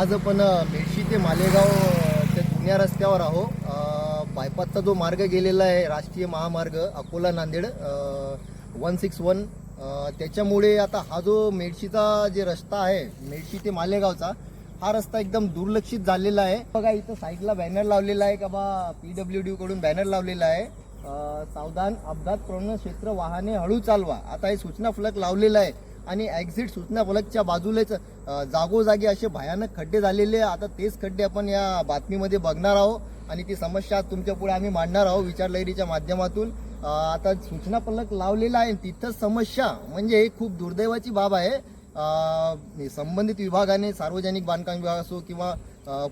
आज आपण मेडशी ते मालेगाव त्या जुन्या रस्त्यावर आहो बायपासचा जो मार्ग गेलेला आहे राष्ट्रीय महामार्ग Akola Nanded one six one त्याच्यामुळे आता हा जो मेडशीचा जे रस्ता आहे मेडशी ते मालेगावचा हा रस्ता एकदम दुर्लक्षित झालेला आहे. बघा इथं साईडला बॅनर लावलेला आहे का बा पी डब्ल्यू डी कडून बॅनर लावलेला आहे. सावधान अपघात प्रवण क्षेत्र वाहने हळू चालवा. आता हे सूचना फलक लावलेला आहे. आणि एक्झिट सूचना फलकच्या बाजूलाच जागोजागी असे भयानक खड्डे झालेले आता तेच खड्डे आपण या बातमीमध्ये बघणार आहोत आणि ती समस्या तुमच्यापुढे आम्ही मांडणार आहोत विचार लहरीच्या माध्यमातून. आता सूचना फलक लावलेला आहे तिथंच समस्या म्हणजे हे खूप दुर्दैवाची बाब आहे. संबंधित विभागाने सार्वजनिक बांधकाम विभाग असो किंवा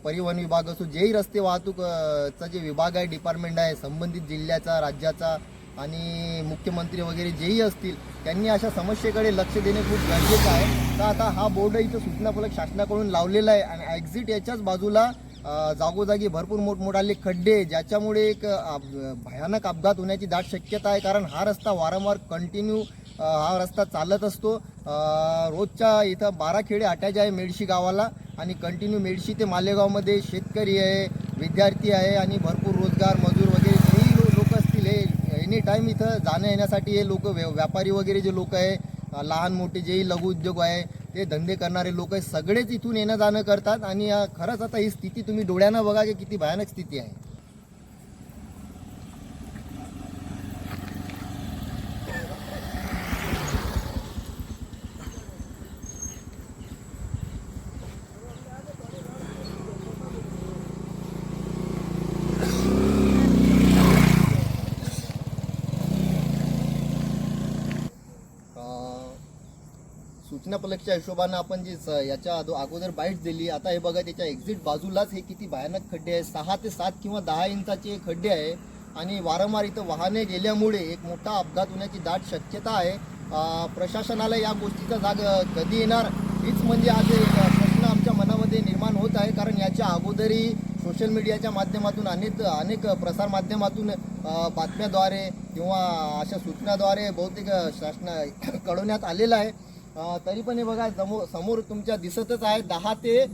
परिवहन विभाग असो जेही रस्ते वाहतूकचा जे विभाग आहे डिपार्टमेंट आहे संबंधित जिल्ह्याचा राज्याचा आणि मुख्यमंत्री वगैरे जेही असतील त्यांनी अशा समस्येकडे लक्ष देणे खूप गरजेचं आहे. तर आता हा बोर्ड इथं सूचना फलक शासनाकडून लावलेला आहे आणि एक्झिट याच्याच बाजूला जागोजागी भरपूर मोठमोठाले खड्डे ज्याच्यामुळे एक भयानक अपघात होण्याची दाट शक्यता आहे. कारण हा रस्ता वारंवार कंटिन्यू हा रस्ता चालत असतो. रोजच्या इथं बारा खेडे अटॅच आहे मेडशी गावाला आणि कंटिन्यू मेडशी ते मालेगावमध्ये शेतकरी आहे विद्यार्थी आहे आणि भरपूर रोजगार मजूर वगैरे जेही लो लोक असतील हे एनी टाईम इथं जाण्या येण्यासाठी हे लोक व्यापारी वगैरे जे लोक आहे लहान मोठे जेही लघु उद्योग आहे ते धंदे करणारे लोक आहे सगळेच इथून येणं जाणं करतात आणि खरंच आता ही स्थिती तुम्ही डोळ्यानं बघा की किती भयानक स्थिती आहे. सूचना फलकच्या हिशोबानं आपण जे स- याच्या अगोदर बाईट दिली आता हे बघा त्याच्या एक्झिट बाजूलाच हे किती भयानक खड्डे आहे सहा ते सात किंवा दहा इंचाचे खड्डे आहे. आणि वारंवार इथं वाहने गेल्यामुळे एक मोठा अपघात होण्याची दाट शक्यता आहे. प्रशासनाला या गोष्टीचा जाग कधी येणार हीच म्हणजे आज एक प्रश्न आमच्या मनामध्ये निर्माण होत आहे. कारण याच्या अगोदरही सोशल मीडियाच्या माध्यमातून अनेक अनेक प्रसारमाध्यमातून बातम्याद्वारे किंवा अशा सूचनाद्वारे बहुतेक शासना कळवण्यात आलेलं आहे. तरी पण हे बघा समोर समोर तुमच्या दिसतच आहे. दहा ते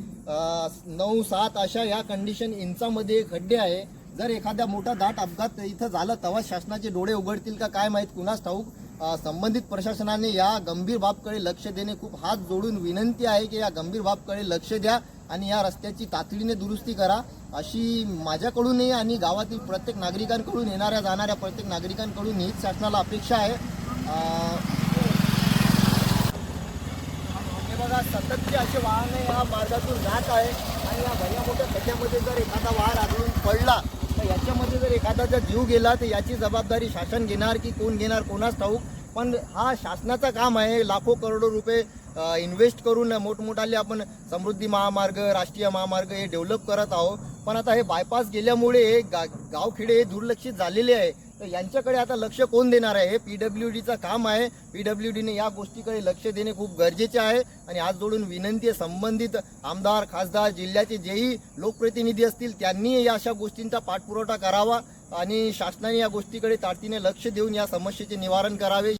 नऊ सात अशा या कंडिशन इंचामध्ये खड्डे आहे. जर एखाद्या मोठा दाट अपघात इथं झाला तेव्हा शासनाचे डोळे उघडतील का काय माहीत? कुणास ठाऊक? संबंधित प्रशासनाने या गंभीर बाबकडे लक्ष देणे खूप हात जोडून विनंती आहे की या गंभीर बाबकडे लक्ष द्या आणि या रस्त्याची तातडीने दुरुस्ती करा. अशी माझ्याकडूनही आणि गावातील प्रत्येक नागरिकांकडून येणाऱ्या जाणाऱ्या प्रत्येक नागरिकांकडून हीच शासनाला अपेक्षा आहे अ, हे बघा सततचे असे वाहने या मार्गातून जात आहे. आणि या भल्या मोठ्या खड्ड्यामध्ये जर एखादा वाहन आढळून पडला तर याच्यामध्ये जर एखादा जर जीव गेला तर याची जबाबदारी शासन घेणार की कोण घेणार कोणाच ठाऊक. पण हा शासनाचं काम आहे. लाखो करोडो रुपये इन्व्हेस्ट करून मोठमोठाले आपण समृद्धी महामार्ग राष्ट्रीय महामार्ग हे डेव्हलप करत आहोत. पण आता हे बायपास गेल्यामुळे गा गावखेडे हे दुर्लक्षित झालेले आहे. तर यांच्याकडे आता लक्ष कोण देणार आहे? हे पी डब्ल्यू डीचं काम आहे. पी डब्ल्यू डीने या गोष्टीकडे लक्ष देणे खूप गरजेचे आहे. आणि आज जोडून विनंती आहे संबंधित आमदार खासदार जिल्ह्याचे जेही लोकप्रतिनिधी असतील त्यांनी या अशा गोष्टींचा पाठपुरवठा करावा आणि शासनाने या गोष्टीकडे तातडीने लक्ष देऊन या समस्येचे निवारण करावे.